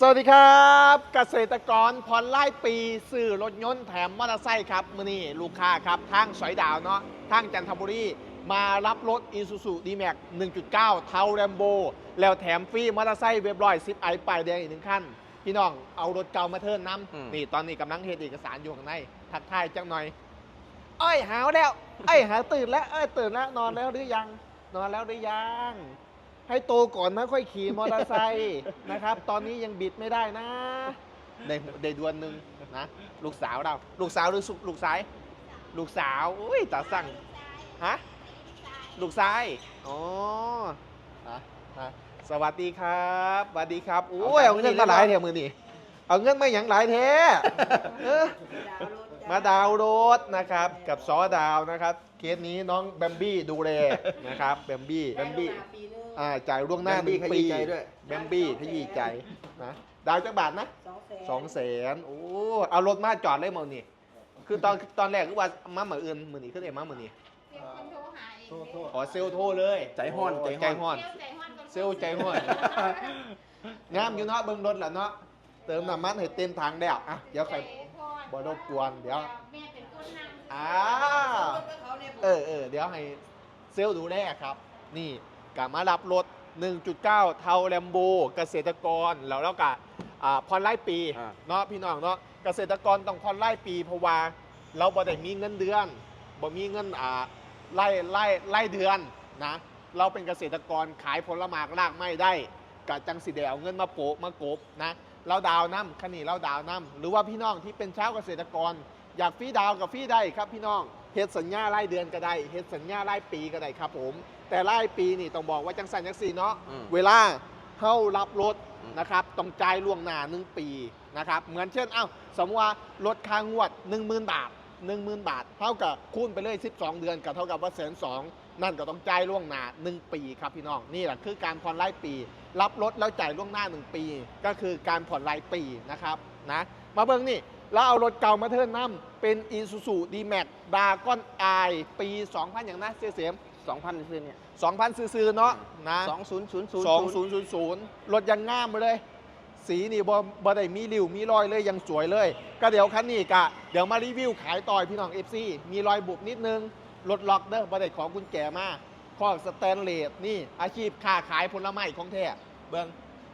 สวัสดีครับเกษตรกรผ่อนไล่ปีซื้อรถยนต์แถมมอเตอร์ไซค์ครับมือนี่ลูกค้าครับทางสอยดาวเนาะทางจันทบุรีมารับรถ i s u z u d m a x 1.9 เทาแรมโบแล้วแถมฟรีมอเตอร์ไซค์เว็บร้อยซิปไอป้ายแดงอีกหนึ่งขั้น พี่น้องเอารถเก่ามาเทิร์นอืมน้ำนี่ตอนนี้กำลังเฮ็ดเอกสารอยู่ข้างในทักทายจังหน่อยเอ้ยหาวแล้วเอ้ยหาตื่นแล้วเอ้ยตื่นแล้วนอนแล้วหรือยัง นอนแล้วหรือยัง ให้โตก่อนนะค่อยขี่มอเตอร์ไซค์นะครับ ตอนนี้ยังบิดไม่ได้นะได้ได้ดวนหนึ่งนะลูกสาวเรา ลูกสาวหรือสุลูกสายลูกสาวอุ้ยตาสั่งฮะลูกชายอ๋อฮะฮะสวัสดีครับสวัสดีครับโอ้ยเอาเอาเงิเงินนมามาหหลาลายยเทมือนี่เอาเงินมาอย่างหลายเทเออมาดาวน์รถนะครับ กับซอดาวนะครับ เคสนี้น้องแบมบี้ดูแลนะครับแบมบี้แบมบี้ อ่าจ่ายล่วงหน้าแบมบี้หนึ่งขยี้ปีใจด้วย แบมบี้ขยี้ใจนะดาวจักบาทนะสองแสนสองแสนโอ้เอารถมาจอดเลยมือนี่คือตอนตอนแรกคือว่ามาเหมือนอื่นมือนี่คือเอ็มมามือนี่เป็นคนโทรหาเองโทษโทษ ขอเซลลโทรเลยใจฮ้อนโใจใจฮ้ฮ้ออนนเซลลใจฮ้อน งามอยู่เนาะเบิ่งรถแหละเนาะเติมน้ำมันให้เต็มถังแล้วอะเดี๋ยวใครบ่รบกวนเดี๋ยว แม่เป็นคนนำอ่า เออเออเดี๋ยวให้เซลล์ดูแลครับ นี่ กลับมารับรถ 1.9 เทาแลมโบเกษตรกรแล้วแล้วก็อ่าผ่อนไล่ปีอ่า เนาะพี่น้องเนาะเกษตรกรต้องผ่อนไล่ปีเพราะว่าเราบ่ได้มีเงินเดือนบ่มีเงินอ่าไล่ไล่ไล่เดือนนะเราเป็นเกษตรกรขายผลไม้รากไม้ได้กะจังสิเดเอาเงินมาโปะมากบนะเราดาวน้ำคันนี้เราดาวน้ำหรือว่าพี่น้องที่เป็นชาวเกษตรกร อยากฟรีดาวกับฟรีได้ครับพี่น้อง เฮ็ดสัญญาไล่เดือนก็ได้เฮ็ดสัญญาไล่ปีก็ได้ครับผม แต่ไล่ปีนี่ต้องบอกว่าจังสันจังสีเนาะอืมเวลาเข้ารับรถอืม นะครับต้องจ่ายล่วงหน้าหนึ่งปีนะครับเหมือนเช่นเอ้าสมมติว่ารถค้างงวด 10,000 บาท 10,000 บาท เท่ากับคูณไปเลย 12 เดือนก็เท่ากับว่าแสนสองนั่นก็ต้องจ่ายล่วงหน้า1 ปีครับพี่น้องนี่แหละคือการผ่อนรายปี รับรถแล้วจ่ายล่วงหน้า 1 ปี ก็คือการผ่อนรายปีนะครับนะมาเบิ่งนี่ แล้วเอารถเก่ามาเทิร์นน้ำเป็น Isuzu D-Max d a g o n i ปี 2000 อย่างนะเสียมสองพันซื้อเนี่ย2,000ซื้อๆเนาะนะสองศูนย์ศูนย์ศูนย์สองศูนย์ศูนย์ศูนย์รถยังงามมาเลย สีนี่บ่บ่ได้มีริ้วมีรอยเลยยังสวยเลย ก็เดี๋ยวคันนี้กะ เดี๋ยวมารีวิวขายต่อยพี่น้อง FC มีรอยบุบนิดนึงรถล็อกเด้อบ่ได้ของกุญแจมาข้อสแตนเลสนี่อาชีพค้าขายผลไม้ของแท้เบิ่ง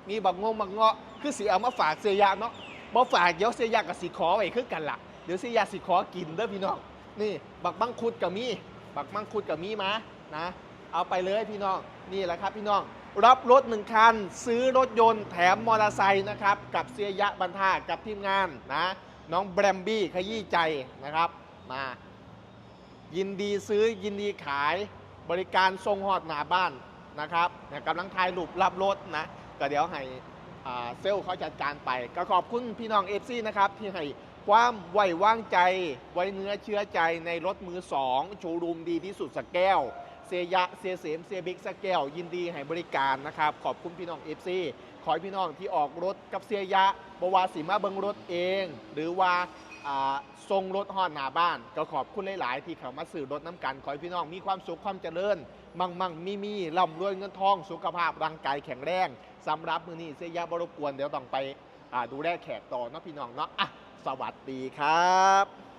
มีบักงงบักเงาะคือสิเอามาฝากเสียยะเนาะ บ่ฝากเดี๋ยวเสียยะกับสิขอไว้คือกันล่ะเดี๋ยวเสียยะสิขอกินเด้อพี่น้องนี่บักบังคุดก็มีบักมังคุดกับมีมานะเอาไปเลยพี่น้องนี่แหละครับพี่น้องรับรถหนึ่งคัน ซื้อรถยนต์แถมมอเตอร์ไซค์นะครับ กับเสียยะบันทากับทีมงานนะน้องแบรมบี้ขยี้ใจนะครับมายินดีซื้อยินดีขายบริการทรงหอดหนาบ้านนะครับกำลังถ่ายรูปรับรถนะก็เดี๋ยวให้ เซลล์เขาจัดการไป ก็ขอบคุณพี่น้องเอฟซีนะครับ ที่ให้ความไว้วางใจ ไว้เนื้อเชื่อใจในรถมือสองโชว์รูมดีที่สุดสกแก้ว เซยะเซเสมเซบิกสกแก้ว ยินดีให้บริการนะครับ ขอบคุณพี่น้องเอฟซีขอให้พี่น้องที่ออกรถกับเซียยะบวาสีมาเบิงรถเอง หรือว่า ทรงรถฮอดหน้าบ้าน ก็ขอบคุณหลาย ๆ ที่เขามาสื่อรถน้ำกันขอให้พี่น้องมีความสุขความเจริญ มั่งมั่งมีมีร่ำรวยเงินทองสุขภาพร่างกายแข็งแรงสำหรับมือนี้เสียยาบรบกวนเดี๋ยวต้องไปดูแลแขกต่อเนาะพี่น้องเนาะอะสวัสดีครับ